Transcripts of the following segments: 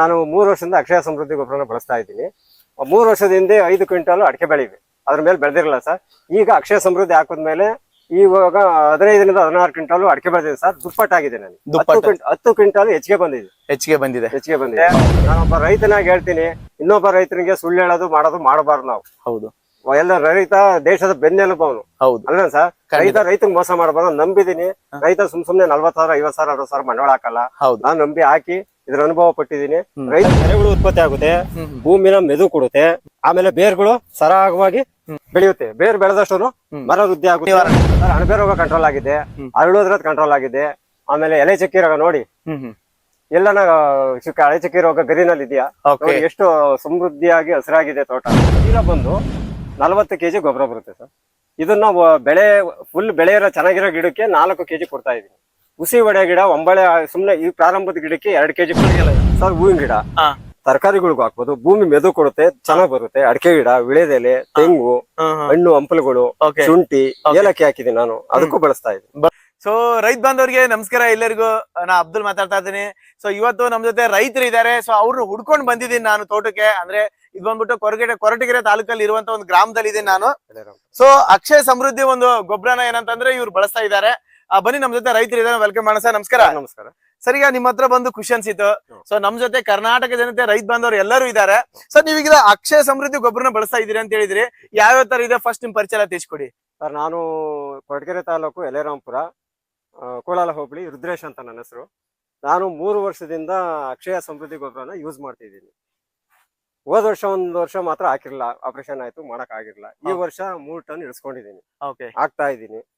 ನಾನು ಮೂರು ವರ್ಷದಿಂದ ಅಕ್ಷಯ ಸಮೃದ್ಧಿ ಗೊಬ್ಬರನ ಬಳಸ್ತಾ ಇದ್ದೀನಿ. ಮೂರು ವರ್ಷದ ಹಿಂದೆ ಐದು ಕ್ವಿಂಟಲ್ ಅಡಿಕೆ ಬೆಳಿವಿ. ಅದ್ರ ಮೇಲೆ ಬೆಳೆದಿರಲ್ಲ ಸರ್. ಈಗ ಅಕ್ಷಯ ಸಮೃದ್ಧಿ ಹಾಕಿದ್ಮೇಲೆ ಇವಾಗ ಹದಿನೈದರಿಂದ ಹದಿನಾರು ಕ್ವಿಂಟಾಲು ಅಡಿಕೆ ಬೆಳೆದಿದೆ ಸರ್. ದುಪ್ಪಟ್ಟಾಗಿದೆ ನನಗೆ. ಹತ್ತು ಹತ್ತು ಕ್ವಿಂಟಲ್ ಹೆಚ್ಚಿಗೆ ಬಂದಿದೆ. ಹೆಚ್ಚಿಗೆ ಬಂದಿದೆ. ಹೆಚ್ಚಿಗೆ ಬಂದಿದೆ. ನಾನೊಬ್ಬ ರೈತನಾಗಿ ಹೇಳ್ತೀನಿ ಇನ್ನೊಬ್ಬ ರೈತನಿಗೆ ಸುಳ್ಳು ಹೇಳೋದು ಮಾಡೋದು ಮಾಡಬಾರ್ದು ನಾವು. ಹೌದು. ಎಲ್ಲ ರೈತ ದೇಶದ ಬೆನ್ನೆಲುಬು ಅವನು. ಹೌದು. ಅಲ್ಲ ಸರ್. ರೈತ ರೈತಂಗ್ ಮೋಸ ಮಾಡಬಾರ್ದು. ನಂಬಿದೀನಿ ರೈತ ಸುಮ್ ಸುಮ್ನೆ ನಲ್ವತ್ ಸಾವಿರ ಐವತ್ ಸಾವಿರ ಅರವತ್ ಸಾವಿರ ಬಂಡವಾಳ ಹಾಕಲ್ಲ. ಹೌದು. ನಾನ್ ನಂಬಿ ಹಾಕಿ ಇದ್ರ ಅನುಭವ ಪಟ್ಟಿದ್ದೀನಿ. ಹ್ಮ್. ರೈತ ಬೆಳೆಗಳು ಉತ್ಪತ್ತಿ ಆಗುತ್ತೆ. ಭೂಮಿನ ಮೆದು ಕೊಡುತ್ತೆ ಆಮೇಲೆ ಬೇರ್ಗಳು ಸರಾಗವಾಗಿ ಬೆಳೆಯುತ್ತೆ. ಬೇರ್ ಬೆಳೆದಷ್ಟು ಮರ ವೃದ್ಧಿ ಆಗುತ್ತೆ. ಅಣಬೆ ರೋಗ ಕಂಟ್ರೋಲ್ ಆಗಿದೆ. ಅರಳೋದ್ರದ್ ಕಂಟ್ರೋಲ್ ಆಗಿದೆ. ಆಮೇಲೆ ಎಲೆ ಚಕ್ಕಿ ರೋಗ ನೋಡಿ. ಎಲ್ಲನ ಚಿಕ್ಕ ಎಲೆ ಚಕ್ಕಿ ರೋಗ ಗರಿನಲ್ಲಿ ಇದೆಯಾ ಎಷ್ಟು ಸಮೃದ್ಧಿಯಾಗಿ ಹಸಿರಾಗಿದೆ ತೋಟ. ಈಗ ಬಂದು ನಲವತ್ತು ಕೆಜಿ ಗೊಬ್ಬರ ಬರುತ್ತೆ ಸರ್. ಇದನ್ನ ಬೆಳೆ ಫುಲ್ ಬೆಳೆ ಇರೋ ಚೆನ್ನಾಗಿರೋ ಗಿಡಕ್ಕೆ ನಾಲ್ಕು ಕೆಜಿ ಕೊಡ್ತಾ ಇದೀನಿ. ಹುಸಿ ಒಡೆ ಗಿಡ ಒಂಬಳೆ ಸುಮ್ನೆ ಈ ಪ್ರಾರಂಭದ ಗಿಡಕ್ಕೆ ಎರಡು ಕೆಜಿ ಸರ್ ಹೂವಿನ ಗಿಡ. ತರಕಾರಿಗಳಿಗೂ ಹಾಕ್ಬೋದು. ಭೂಮಿ ಮೆದು ಕೊಡುತ್ತೆ ಚೆನ್ನಾಗ್ ಬರುತ್ತೆ. ಅಡಕೆ ಗಿಡ ವಿಳೆದೆಲೆ ತೆಂಗು ಹಣ್ಣು ಹಂಪಲುಗಳು ಶುಂಠಿ. ಏಲಕ್ಕಿ ಹಾಕಿದೀನಿ ನಾನು. ಅದಕ್ಕೂ ಬಳಸ್ತಾ ಇದ್ದೀನಿ. ಸೊ ರೈತ ಬಾಂಧವರಿಗೆ ನಮಸ್ಕಾರ. ಎಲ್ಲರಿಗೂ ನಾ ಅಬ್ದುಲ್ ಮಾತಾಡ್ತಾ ಇದ್ದೀನಿ. ಸೊ ಇವತ್ತು ನಮ್ ಜೊತೆ ರೈತರು ಇದ್ದಾರೆ. ಸೊ ಅವ್ರನ್ನ ಹುಡ್ಕೊಂಡ್ ಬಂದಿದ್ದೀನಿ ನಾನು ತೋಟಕ್ಕೆ. ಅಂದ್ರೆ ಇದು ಬಂದ್ಬಿಟ್ಟು ಕೊರಗಡೆ ಕೊರಟಗೆರೆ ತಾಲೂಕಲ್ಲಿ ಇರುವಂತ ಒಂದು ಗ್ರಾಮದಲ್ಲಿ ಇದ್ದೀನಿ ನಾನು ಸೊ ಅಕ್ಷಯ ಸಮೃದ್ಧಿ ಒಂದು ಗೊಬ್ಬರನ ಏನಂತಂದ್ರೆ ಇವ್ರು ಬಳಸ್ತಾ ಇದ್ದಾರೆ. ಬನ್ನಿ ನಮ್ ಜೊತೆ ರೈತರು ಇದ್ದಾರೆ ವೆಲ್ಕಮ್ ಮಾಡೋಣ ಸರ್ ನಮಸ್ಕಾರ. ನಮಸ್ಕಾರ. ಸರ್ ಈಗ ನಿಮ್ಮ ಹತ್ರ ಬಂದು ಖುಷಿ ಅನ್ಸಿತ್ತು. ಸೊ ನಮ್ ಜೊತೆ ಕರ್ನಾಟಕ ಜನತೆ ರೈತ ಬಾಂಧವರು ಎಲ್ಲರೂ ಇದ್ದಾರೆ. ಸರ್ ನೀವೀಗ ಅಕ್ಷಯ ಸಮೃದ್ಧಿ ಗೊಬ್ಬರನ ಬಳಸ್ತಾ ಇದೀರಿ ಅಂತ ಹೇಳಿದ್ರಿ. ಯಾವ್ಯಾವ ತರ ಇದೆ? ಫಸ್ಟ್ ನಿಮ್ ಪರಿಚಯ ತಿಳಿಸ್ಕೊಡಿ. ಸರ್ ನಾನು ಕೊಡಗೆರೆ ತಾಲೂಕು ಎಲೆರಾಂಪುರ ಕೋಲಾಲ ಹೋಬಳಿ ರುದ್ರೇಶ್ ಅಂತ ನನ್ನ ಹೆಸರು. ನಾನು ಮೂರು ವರ್ಷದಿಂದ ಅಕ್ಷಯ ಸಮೃದ್ಧಿ ಗೊಬ್ಬರನ ಯೂಸ್ ಮಾಡ್ತಿದ್ದೀನಿ. ಹೋದ ವರ್ಷ ಒಂದು ವರ್ಷ ಮಾತ್ರ ಹಾಕಿರ್ಲಿಲ್ಲ. ಆಪರೇಷನ್ ಆಯ್ತು ಮಾಡಕ್ ಆಗಿರ್ಲಿಲ್ಲ. ಈ ವರ್ಷ ಮೂರ್ ಟನ್ ಇಳಿಸ್ಕೊಂಡಿದ್ದೀನಿ ಓಕೆ ಹಾಕ್ತಾ ಇದ್ದೀನಿ. ಆ,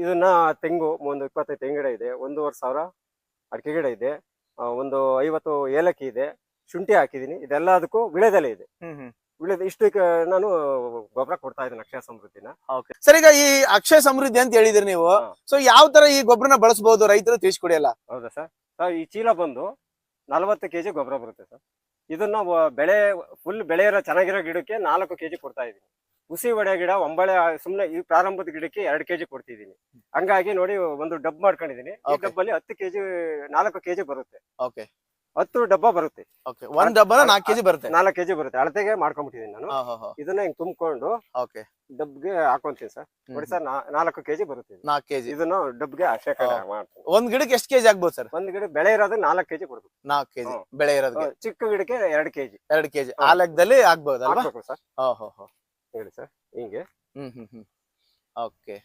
ಇದನ್ನ ತೆಂಗು ಒಂದು ಇಪ್ಪತ್ತೈದು ತೆಂಗಿಡ ಗಿಡ ಇದೆ ಒಂದೂವರೆ ಸಾವಿರ ಅಡಿಕೆ ಗಿಡ ಇದೆ ಒಂದು ಐವತ್ತು ಏಲಕ್ಕಿ ಇದೆ ಶುಂಠಿ ಹಾಕಿದ್ದೀನಿ ಇದೆಲ್ಲದಕ್ಕೂ ವಿಳೆದೆಲೆ ಇದೆ. ವಿಳೆದ ಇಷ್ಟಕ್ಕೆ ನಾನು ಗೊಬ್ಬರ ಕೊಡ್ತಾ ಇದ್ದೀನಿ ಅಕ್ಷಯ ಸಮೃದ್ಧಿನ. ಸರ್ ಈಗ ಈ ಅಕ್ಷಯ ಸಮೃದ್ಧಿ ಅಂತ ಹೇಳಿದ್ರಿ ನೀವು. ಸೊ ಯಾವ ತರ ಈ ಗೊಬ್ಬರನ ಬಳಸಬಹುದು ರೈತರು ತಿಳಿಸ್ಕೊಡಿ ಅಲ್ಲ? ಹೌದಾ ಸರ್? ಸರ್ ಈ ಚೀಲ ಬಂದು ನಲವತ್ತು ಕೆಜಿ ಗೊಬ್ಬರ ಬರುತ್ತೆ ಸರ್. ಇದನ್ನ ಬೆಳೆ ಫುಲ್ ಬೆಳೆ ಇರೋ ಚೆನ್ನಾಗಿರೋ ಗಿಡಕ್ಕೆ ನಾಲ್ಕು ಕೆಜಿ ಕೊಡ್ತಾ ಇದೀನಿ ಹುಸಿ ಒಡೆ ಗಿಡ ಒಂಬಳೆ ಸುಮ್ನೆ ಈ ಪ್ರಾರಂಭದ ಗಿಡಕ್ಕೆ ಎರಡು ಕೆಜಿ ಕೊಡ್ತಿದ್ದೀನಿ. ಹಂಗಾಗಿ ನೋಡಿ ಒಂದು ಡಬ್ ಮಾಡ್ಕೊಂಡಿದೀನಿ ಈ Okay. ಡಬ್ಬಲ್ಲಿ ಹತ್ತು ಕೆಜಿ ನಾಲ್ಕು ಕೆಜಿ ಬರುತ್ತೆ. ಓಕೆ ಹತ್ತು ಡಬ್ಬ ಬರುತ್ತೆ. ಓಕೆ ಒಂದ್ ಡಬ್ಬನ ನಾಲ್ಕು ಕೆಜಿ ಬರುತ್ತೆ. ನಾಲ್ಕು ಕೆಜಿ ಬರುತ್ತೆ. ಅಳತೆಗೆ ಮಾಡ್ಕೊಂಡ್ಬಿಟ್ಟಿದ್ದೀನಿ ನಾನು. ಇದನ್ನ ಹಿಂಗ್ ತುಂಬಿಕೊಂಡು ಓಕೆ ಡಬ್ಗೆ ಹಾಕೊಂತೀನಿ ಸರ್. ನೋಡಿ ಸರ್ ನಾ- ನಾಲ್ಕು ಕೆಜಿ ಬರುತ್ತೆ ಇದು. ನಾಲ್ಕು ಕೆಜಿ. ಇದನ್ನ ಡಬ್ಗೆ ಶೇಖರಣೆ ಹಾ. ಮಾಡ್ತೀನಿ. ಒಂದ್ ಗಿಡಕ್ಕೆ ಎಷ್ಟು ಕೆಜಿ ಆಗ್ಬೋದು ಸರ್? ಒಂದ್ ಗಿಡ ಬೆಳೆ ಇರೋದು ನಾಲ್ಕು ಕೆಜಿ ಕೊಡ್ಬೇಕು. ನಾಲ್ಕು ಕೆಜಿ ಹ್ಮ್. ಬೆಳೆ ಇರೋದಕ್ಕೆ ಚಿಕ್ಕ ಗಿಡಕ್ಕೆ ಎರಡು ಕೆಜಿ. ಎರಡು ಕೆಜಿ. ಹಾ. ಆ ಲೆಕ್ಕದಲ್ಲಿ ಆಗ್ಬೋದು ಅಲ್ವಾ ಹಾಕ್ಬೇಕು ಸರ್ ಓಹೋ ಹೋ. ಹೇಳಿ ಸರ್ ಹಿಂಗೆ? ಹ್ಮ್ ಹ್ಮ್ ಹ್ಮ್. ಓಕೆ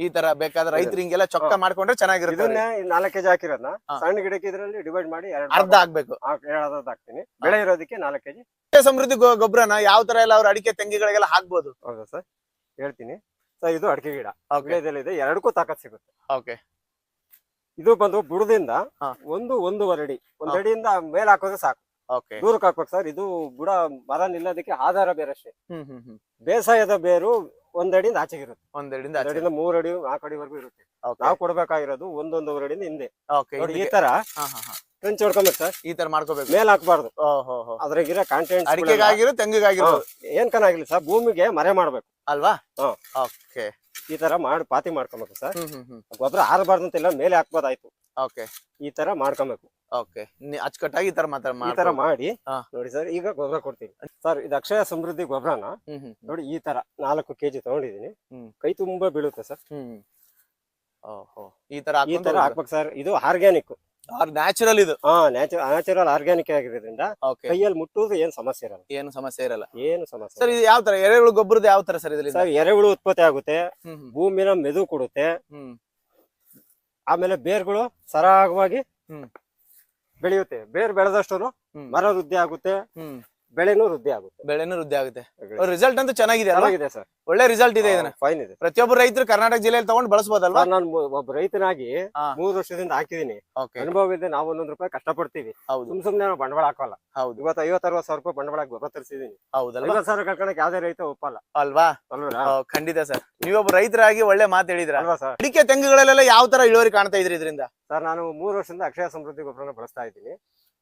ಈ ತರ ಬೇಕಾದ್ರೆ ರೈತರು ಹಿಂಗೆಲ್ಲ ಚೊಕ್ಕ ಮಾಡ್ಕೊಂಡ್ರೆ ಚೆನ್ನಾಗಿರುತ್ತೆ ಇದನ್ನ ನಾಲ್ಕು ಕೆಜಿ ಹಾಕಿರೋದನ್ನ ಸಣ್ಣ ಗಿಡಕ್ಕೆ ಇದರಲ್ಲಿ ಡಿವೈಡ್ ಮಾಡಿ ಎರಡು ಅರ್ಧ ಆಗ್ಬೇಕು. ಎರಡು ಹಾಕ್ತೀನಿ. ಬೆಳೆ ಇರೋದಕ್ಕೆ ನಾಲ್ಕು ಕೆಜಿ ಸಮೃದ್ಧಿ ಗೊಬ್ಬರನ ಯಾವ ತರ ಎಲ್ಲ ಅವ್ರ ಅಡಿಕೆ ತೆಂಗಿಗಳಿಗೆಲ್ಲ ಹಾಕ್ಬೋದು. ಹೌದಾ ಸರ್ ಹೇಳ್ತೀನಿ. ಸರ್ ಇದು ಅಡಿಕೆ ಗಿಡ. ಇದೆ ಗಿಡದಲ್ಲಿದೆ ಎರಡಕ್ಕೂ ತಾಕತ್ ಸಿಗುತ್ತೆ. ಓಕೆ ಇದು ಬಂದು ಬುಡದಿಂದ. ಒಂದು ಒಂದೂವರೆ ಅಡಿ. ಒಂದ್. ಅಡಿಯಿಂದ ಮೇಲೆ ಹಾಕೋದ್ರೆ ಸಾಕು. ಓಕೆ. ದೂರಕ್ಕೆ ಹಾಕ್ಬೇಕು ಸರ್. ಇದು ಬುಡ ಮರ ನಿಲ್ಲೋದಕ್ಕೆ ಆಧಾರ ಬೇರಷ್ಟೇ ಅಷ್ಟೇ. ಹ್ಮ್ ಹ್ಮ್ ಹ್ಮ್. ಬೇಸಾಯದ ಬೇರು ಒಂದಡಿಯಿಂದ ಆಚೆಗಿರುತ್ತೆ. ಒಂದೆರಡಿಂದ ಎರಡರಿಂದ ಮೂರ್ ಅಡಿ ನಾಲ್ಕು ಅಡಿವರೆಗೂ ಇರುತ್ತೆ. ನಾವು ಕೊಡ್ಬೇಕಾಗಿರೋದು ಒಂದೊಂದೂವರೆ ಅಡಿಯಿಂದ ಹಿಂದೆ. ಓಕೆ ನೋಡಿ ಈ ತರ ಟ್ರೆಂಚ್ ಹೊಡ್ಕೊಬೇಕು ಸರ್. ಈ ತರ ಮಾಡ್ಕೋಬೇಕು. ಮೇಲ್ ಹಾಕ್ಬಾರ್ದು. ಓಹೋ ಅದ್ರಾಗಿರೋ ಕಾಂಟೆಂಟ್ ಅಡಿಕೆಗಾಗಿರೋ ತೆಂಗಿಗಾಗಿರೋ ಏನ್ ಕನಾಗಿಲ್ಲ ಸರ್. ಭೂಮಿಗೆ ಮರೆ ಮಾಡ್ಬೇಕು. ಅಲ್ವಾ? ಹಾ. ಓಕೆ. ಈ ತರ ಮಾಡಿ ಪಾತಿ ಮಾಡ್ಕೊಬೇಕು ಸರ್. ಹ್ಮ್ ಹ್ಮ್ ಹ್ಮ್. ಗೊಬ್ಬರ ಆರಬಾರ್ದು ಅಂತೆಲ್ಲ ಮೇಲೆ ಹಾಕ್ಬೋದಾಯ್ತು. ಓಕೆ. ಈ ತರ ಮಾಡ್ಕೊಬೇಕು. ಓಕೆ ಅಚ್ಚುಕಟ್ಟಾಗಿ ಈ ತರ ಮಾತಾಡ ಈ ತರ ಮಾಡಿ ಹಾ. ನೋಡಿ ಸರ್ ಈಗ ಗೊಬ್ಬರ ಕೊಡ್ತೀನಿ. ಸರ್ ಇದು ಅಕ್ಷಯ ಸಮೃದ್ಧಿ ಗೊಬ್ಬರನ ಹ್ಮ್ ಹ್ಮ್. ನೋಡಿ ಈ ತರ ನಾಲ್ಕು ಕೆಜಿ ತಗೊಂಡಿದೀನಿ ಹ್ಮ್. ಕೈ ತುಂಬಾ ಬೀಳುತ್ತೆ ಸರ್. ಹ್ಮ್ ಓಹೋ. ಈ ತರ ಈ ತರ ಹಾಕ್ಬೇಕು ಸರ್. ಇದು ಆರ್ಗ್ಯಾನಿಕ್ ನ್ಯಾಚುರಲ್ ಇದು. ಹಾ ನ್ಯಾಚುರಲ್ ಆರ್ಗ್ಯಾನಿಕ್ ಆಗಿರೋದ್ರಿಂದ ಓಕೆ ಕೈಯಲ್ಲಿ ಮುಟ್ಟುವುದು ಏನ್ ಸಮಸ್ಯೆ ಇರಲ್ಲ. ಏನು ಸಮಸ್ಯೆ ಇರಲ್ಲ. ಏನು ಸಮಸ್ಯೆ ಸರ್ ಇದು ಯಾವ ತರ ಎರೆಹುಳು ಗೊಬ್ಬರದ ಯಾವ ತರ ಸರ್ ಇದರಿಂದ ಸರ್ ಎರೆಹುಳು ಉತ್ಪತ್ತಿ ಆಗುತ್ತೆ. ಹ್ಮ್ ಹ್ಮ್. ಭೂಮಿನ ಮೆದು ಕೊಡುತ್ತೆ. ಹ್ಮ್. ಆಮೇಲೆ ಬೇರ್ಗಳು ಸರಾಗವಾಗಿ ಹ್ಮ್. ಬೆಳೆಯುತ್ತೆ. ಬೇರ್ ಬೆಳೆದಷ್ಟು. ಮರ ವೃದ್ಧಿ ಆಗುತ್ತೆ. ಬೆಳೆನೂ ವೃದ್ಧಿ ಆಗುತ್ತೆ. ಬೆಳೆನೂ ವೃದ್ಧಿ ಆಗುತ್ತೆ. ರಿಸಲ್ಟ್ ಅಂತೂ ಚೆನ್ನಾಗಿದೆ ಅಲ್ವಾ? ಚೆನ್ನಾಗಿದೆ ಸರ್. ಒಳ್ಳೆ ರಿಸಲ್ಟ್ ಇದೆ ಇದನ್ನ. ಫೈನ್ ಇದೆ. ಪ್ರತಿಯೊಬ್ಬರು ರೈತರು ಕರ್ನಾಟಕ ಜಿಲ್ಲೆಯಲ್ಲಿ ತಗೊಂಡು ಬಳಸಬಹುದಲ್ವಾ ನಾನು ಒಬ್ಬ ರೈತನಾಗಿ ಹಾ. ಮೂರು ವರ್ಷದಿಂದ ಹಾಕಿದೀನಿ. ಓಕೆ. ಅನುಭವ ಇದೆ ನಾವು ಒಂದೊಂದು ರೂಪಾಯಿ ಕಷ್ಟಪಡ್ತೀವಿ. ಹೌದು. ಸುಮ್ ಸುಮ್ನೆ ನಾವು ಬಂಡವಾಳ ಹಾಕೋಲ್ಲ. ಹೌದು. ಇವತ್ತು ಐವತ್ತು ಅರವತ್ತು ಸಾವಿರ ರೂಪಾಯಿ ಬಂಡವಾಳ ಗೊಬ್ಬರ ತರಿಸಿದೀನಿ. ಹೌದಲ್ವಾ? ಐವತ್ತು ಸಾವಿರ ಕಳ್ಕೊಳಕ್ ಯಾವ್ದೇ ರೈತ ಒಪ್ಪಲ್ಲ. ಅಲ್ವಾ? ಖಂಡಿತ ಸರ್. ನೀವೊಬ್ಬ ರೈತರಾಗಿ ಒಳ್ಳೆ ಮಾತು ಹೇಳಿದ್ರ? ಅಲ್ವಾ ಸರ್? ಅಡಿಕೆ ತೆಂಗುಗಳಲ್ಲೆಲ್ಲ ಯಾವ ತರ ಇಳುವರಿ ಕಾಣ್ತಾ ಇದ್ರಿ ಇದರಿಂದ? ಸರ್ ನಾನು ಮೂರು ವರ್ಷದಿಂದ ಅಕ್ಷಯ ಸಮೃದ್ಧಿ ಗೊಬ್ಬರನ ಬಳಸ್ತಾ ಇದ್ದೀನಿ.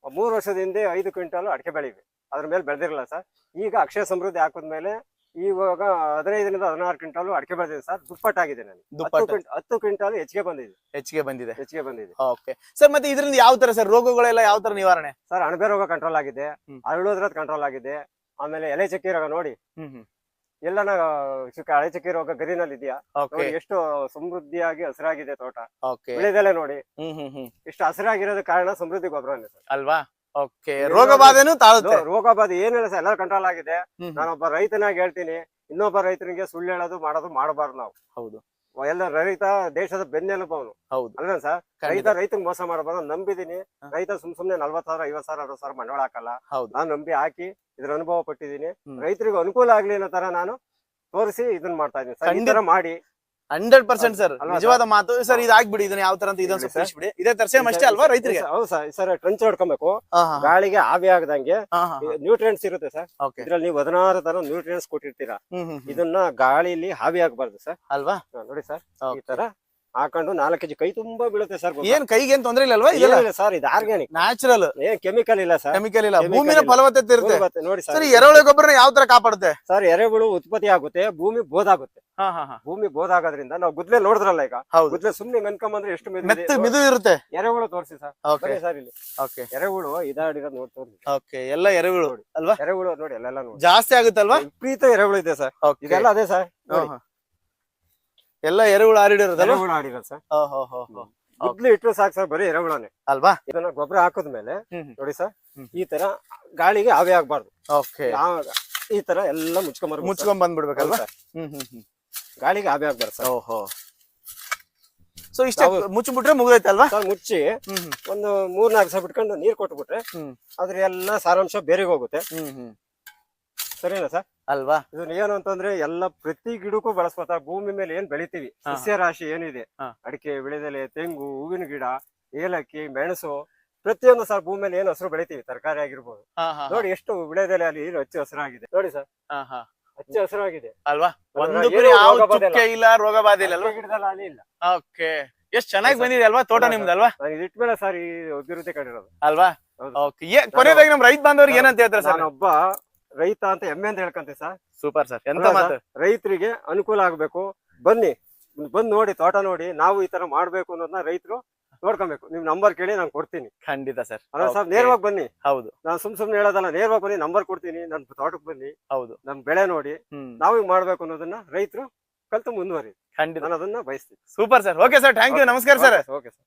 ಮೂರು ವರ್ಷದ ಹಿಂದೆ ಐದು ಕ್ವಿಂಟಲ್ ಅಡಿಕೆ ಬೆಳಿವಿ ಅದ್ರ ಮೇಲೆ ಬೆಳೆದಿರಲ್ಲ ಸರ್. ಈಗ ಅಕ್ಷಯ ಸಮೃದ್ಧಿ ಹಾಕಿದ ಮೇಲೆ ಇವಾಗ ಹದಿನೈದರಿಂದ ಹದಿನಾರು ಕ್ವಿಂಟಾಲು ಅಡಿಕೆ ಬೆಳೆದಿದೆ ಸರ್. ದುಪ್ಪಟ್ಟಾಗಿದೆ ನನಗೆ ಹತ್ತು ಕ್ವಿಂಟಾಲು ಹೆಚ್ಚಿಗೆ ಬಂದಿದೆ. ಹೆಚ್ಚಿಗೆ ಬಂದಿದೆ. ಹೆಚ್ಚಿಗೆ ಬಂದಿದೆ. ಓಕೆ. ಸರ್ ಮತ್ತೆ ಇದರಿಂದ ಯಾವ ತರ ಸರ್? ರೋಗಗಳೆಲ್ಲ ಯಾವ ತರ ನಿವಾರಣೆ? ಸರ್ ಅಣಬೆ ರೋಗ ಕಂಟ್ರೋಲ್ ಆಗಿದೆ. ಅರಳೋದ್ರ ಅರಳೋದ್ರದ್ ಕಂಟ್ರೋಲ್ ಆಗಿದೆ. ಆಮೇಲೆ ಎಲೆ ಚಕ್ಕಿ ರೋಗ ನೋಡಿ ಎಲ್ಲನ ಚಿಕ್ಕ ಹಳೆ ಚಕ್ಕಿ ರೋಗ ಗರಿನಲ್ಲಿ ಇದೆಯಾ ಓಕೆ ನೋಡಿ ಎಷ್ಟು ಸಮೃದ್ಧಿಯಾಗಿ ಹಸಿರಾಗಿದೆ ತೋಟ. ಓಕೆ ಬೆಳೆದೆಲೆ ನೋಡಿ. ಹ್ಮ್ ಹ್ಮ್ ಹ್ಮ್. ಇಷ್ಟು ಹಸಿರಾಗಿರೋದ ಕಾರಣ ಸಮೃದ್ಧಿ ಗೊಬ್ಬರನೇ ಸರ್ ಅಲ್ವಾ? ಓಕೆ ರೋಗ ಬಾಧೆನೂ ತಾಳುತ್ತೆ. ರೋಗ ಬಾಧೆ ಏನಿಲ್ಲ ಸರ್ ಎಲ್ಲ ಕಂಟ್ರೋಲ್ ಆಗಿದೆ. ನಾನೊಬ್ಬ ರೈತನಾಗಿ ಹೇಳ್ತೀನಿ ಇನ್ನೊಬ್ಬ ರೈತನಿಗೆ ಸುಳ್ಳು ಹೇಳೋದು ಮಾಡೋದು ಮಾಡಬಾರ್ದು ನಾವು. ಹೌದು. ಎಲ್ಲ ರೈತ ದೇಶದ ಬೆನ್ನೆಲುಬು ಅವನು. ಹೌದು. ಅಲ್ಲ ಸರ್. ರೈತ ರೈತಂಗ್ ಮೋಸ ಮಾಡಬಾರ್ದು ನಂಬಿದೀನಿ. ರೈತ ಸುಮ್ ಸುಮ್ನೆ ನಲ್ವತ್ ಸಾವಿರ ಐವತ್ ಸಾವಿರ ಅರವತ್ ಸಾವಿರ ಬಂಡವಾಳ ಹಾಕಲ್ಲ. ಹೌದು. ನಾನ್ ನಂಬಿ ಹಾಕಿ ಇದ್ರ ಅನುಭವ ಪಟ್ಟಿದ್ದೀನಿ. ರೈತರಿಗೆ ಅನುಕೂಲ ಆಗ್ಲಿ ಅನ್ನೋ ತರ ನಾನು ತೋರಿಸಿ ಇದನ್ನ ಮಾಡ್ತಾ ಇದ್ದೀನಿ ಸರ್ ಈ ತರ ಮಾಡಿ. Hundred percent sir. ನಿಜವಾದ ಮಾತು. ಸರ್ ಇದಾಗ್ಬಿಡಿ ಇದನ್ನ ಯಾವ ತರ ಅಂತ ಸ್ವಲ್ಪ ತಿಳಿಸ್ಬಿಡಿ ಇದೇ ತರ ಸೇಮ್ ಅಷ್ಟೇ ಅಲ್ವಾ ರೈತರಿಗೆ? ಹೌದು ಸರ್. ಸರ್ ಟ್ರಂಚ್ ಹಾ ಗಾಳಿಗೆ ಆವಿ ಆಗದಂಗೆ ನ್ಯೂಟ್ರಿಯೆಂಟ್ಸ್ ಇರುತ್ತೆ ಸರ್. ಇದ್ರಲ್ಲಿ ನೀವು ಹದಿನಾರು ತರ ನ್ಯೂಟ್ರಿಯೆಂಟ್ಸ್ ಕೊಟ್ಟಿರ್ತೀರಾ. ಇದನ್ನ ಗಾಳಿಲಿ ಆವಿ ಆಗ್ಬಾರ್ದು ಸರ್. ಅಲ್ವಾ? ನೋಡಿ ಸರ್ ಈ ತರ ಹಾಕೊಂಡು ನಾಲ್ಕು ಕೆಜಿ ಕೈ ತುಂಬಾ ಬೀಳುತ್ತೆ ಸರ್ ಏನ್ ಕೈಗೆ ಏನ್ ತೊಂದ್ರೆ ಇಲ್ಲ ಅಲ್ವಾ ಇದೆಲ್ಲ ಸರ್ ಇದು ಆರ್ಗ್ಯಾನಿಕ್. ನ್ಯಾಚುರಲ್ ಏನ್ ಕೆಮಿಕಲ್ ಇಲ್ಲ ಸರ್ ಕೆಮಿಕಲ್ ಇಲ್ಲ. ಭೂಮಿನ ಫಲವತ್ತತೆ ಇರುತ್ತೆ. ನೋಡಿ ಸರ್ ಎರೆಹುಳು ಗೊಬ್ಬರ ಯಾವ ತರ ಕಾಪಾಡುತ್ತೆ? ಸರ್ ಎರೆಹುಳು ಉತ್ಪತ್ತಿ ಆಗುತ್ತೆ ಭೂಮಿ ಬೋದಾಗುತ್ತೆ ಭೂಮಿ ಬೋದಾಗೋದ್ರಿಂದ ನಾವು ಗುದ್ಲೆ ನೋಡಿದ್ರಲ್ಲ ಈಗ? ಗುದ್ಲೆ ಸುಮ್ನೆ ಮೆನ್ಕೊಂಬಂದ್ರೆ ಎಷ್ಟು ಮೆದು ಇರುತ್ತೆ. ಎರೆಹುಳು ತೋರಿಸಿ ಸರ್ ಓಕೆ ಸರ್ ಇಲ್ಲಿ. ಓಕೆ ಎರೆಹುಳು ಇದಾಡಿರೋದು ನೋಡಿ ತೋರಿಸಿ ಓಕೆ ಎಲ್ಲ ಎರೆಹುಳು ಅಲ್ವಾ? ಎರೆಹುಳು ನೋಡಿ ಎಲ್ಲ ನೋಡಿ. ಜಾಸ್ತಿ ಆಗುತ್ತಲ್ವಾ? ಪ್ರೀತ ಎರೆಹುಳು ಇದೆ ಸರ್ ಇದೆಲ್ಲ ಅದೇ ಸರ್ ಎಲ್ಲ ಎರೆಹುಳ ಆರಿಡಿರೋದಲ್ವಾ? ಎರೆಹುಳು ಆಡಿರೋದು ಸರ್. ಹೋ. ಸಾಕು ಸರ್ ಬರೀ ಎರೆಹುಳನೇ. ಅಲ್ವಾ? ಇದನ್ನ ಗೊಬ್ಬರ ಹಾಕಿದ್ಮೇಲೆ. ನೋಡಿ ಸರ್ ಈ ತರ ಗಾಳಿಗೆ ಆವೆ ಆಗ್ಬಾರ್ದು. ಓಕೆ. ಈ ತರ ಎಲ್ಲ ಮುಚ್ಕೊಂಡ್ ಮುಚ್ಕೊಂಡ್ ಬಂದ್ಬಿಡ್ಬೇಕಲ್ವಾ? ಹ್ಮ್ ಹ್ಮ್ ಹ್ಮ್. ಗಾಳಿಗೆ ಆವೆ ಆಗ್ಬಾರ್ದು ಸರ್. ಓಹೋ. ಸೊ ಇಷ್ಟ ಮುಚ್ಚಿಬಿಟ್ರೆ ಮುಗ್ದೈತಲ್ವಾ ಮುಚ್ಚಿ ಒಂದು ಮೂರ್ನಾಲ್ಕು ನಾಲ್ಕು ಸಲ ಬಿಟ್ಕೊಂಡು ನೀರ್ ಕೊಟ್ಬಿಟ್ರೆ. ಅದ್ರ ಎಲ್ಲ ಸಾರಾಂಶ ಬೇರೆಗೆ ಹೋಗುತ್ತೆ. ಸರಿನಾ ಸರ್? ಅಲ್ವಾ? ಇದನ್ನ ಏನು ಅಂತಂದ್ರೆ ಎಲ್ಲ ಪ್ರತಿ ಗಿಡಕ್ಕೂ ಬಳಸ್ಕೊತಾರೆ ಭೂಮಿ ಮೇಲೆ ಏನ್ ಬೆಳಿತೀವಿ. ಸಸ್ಯ ರಾಶಿ ಏನಿದೆ? ಅಡಿಕೆ ಬೆಳೆದೆಲೆ ತೆಂಗು ಹೂವಿನ ಗಿಡ ಏಲಕ್ಕಿ ಮೆಣಸು ಪ್ರತಿಯೊಂದು ಸರ್ ಭೂಮಿ ಮೇಲೆ ಏನ್ ಹಸಿರು ಬೆಳಿತೀವಿ? ತರಕಾರಿ ಆಗಿರ್ಬೋದು. ನೋಡಿ ಎಷ್ಟು ಬೆಳೆದೆಲೆ ಅಲ್ಲಿ ಏನು ಹಚ್ಚ ಹಸಿರಾಗಿದೆ. ನೋಡಿ ಸರ್. ಹಚ್ಚ ಹಸಿರಾಗಿದೆ. ಅಲ್ವಾ? ಒಂದು ಇಲ್ಲ ರೋಗ ಬಾಧೆ ಇಲ್ಲ ಗಿಡದಲ್ಲಿ ಅಲ್ಲಿ ಇಲ್ಲ. ಓಕೆ. ಎಷ್ಟ್ ಚೆನ್ನಾಗಿ ಬಂದಿದೆ ಅಲ್ವಾ ತೋಟ? ನಿಮ್ದು ಅಲ್ವಾ? ಇಟ್ಮೇಲೆ ಸರ್ ಈ ಅಭಿವೃದ್ಧಿ ಕಡಿರೋದು. ಅಲ್ವಾ? ಕೊನೆಯದಾಗಿ ನಮ್ ರೈತ ಬಾಂಧವ್ರಿಗೆ ಏನಂತ ಹೇಳ್ತಾರೆ ಸರ್? ನಾನೊಬ್ಬ ರೈತ ಅಂತ ಹೆಮ್ಮೆ ಅಂತ ಹೇಳ್ಕಂತ ಸರ್. ಸೂಪರ್ ಸರ್ ಎಂತ ಮಾತು? ರೈತರಿಗೆ ಅನುಕೂಲ ಆಗ್ಬೇಕು. ಬನ್ನಿ ಬಂದ್ ನೋಡಿ ತೋಟ ನೋಡಿ ನಾವು ಈ ತರ ಮಾಡ್ಬೇಕು ಅನ್ನೋದನ್ನ ರೈತರು ನೋಡ್ಕೊಬೇಕು. ನಿಮ್ ನಂಬರ್ ಕೇಳಿ ನಾನು ಕೊಡ್ತೀನಿ. ಖಂಡಿತ ಸರ್ ಅಲ್ಲ ಸರ್ ನೇರವಾಗಿ ಬನ್ನಿ. ಹೌದು. ನಾನು ಸುಮ್ ಸುಮ್ನೆ ಹೇಳೋದಲ್ಲ ನೇರವಾಗಿ ಬನ್ನಿ ನಂಬರ್ ಕೊಡ್ತೀನಿ ನನ್ ತೋಟಕ್ಕೆ ಬನ್ನಿ ಹೌದು. ನಮ್ ಬೆಳೆ ನೋಡಿ ನಾವು ಮಾಡ್ಬೇಕು ಅನ್ನೋದನ್ನ ರೈತರು ಕಲ್ತು ಮುಂದುವರಿ ಖಂಡಿತ. ನಾನು ಅದನ್ನ ಬಯಸ್ತೀನಿ. Super sir okay sir thank you ನಮಸ್ಕಾರ ಸರ್ ಓಕೆ ಸರ್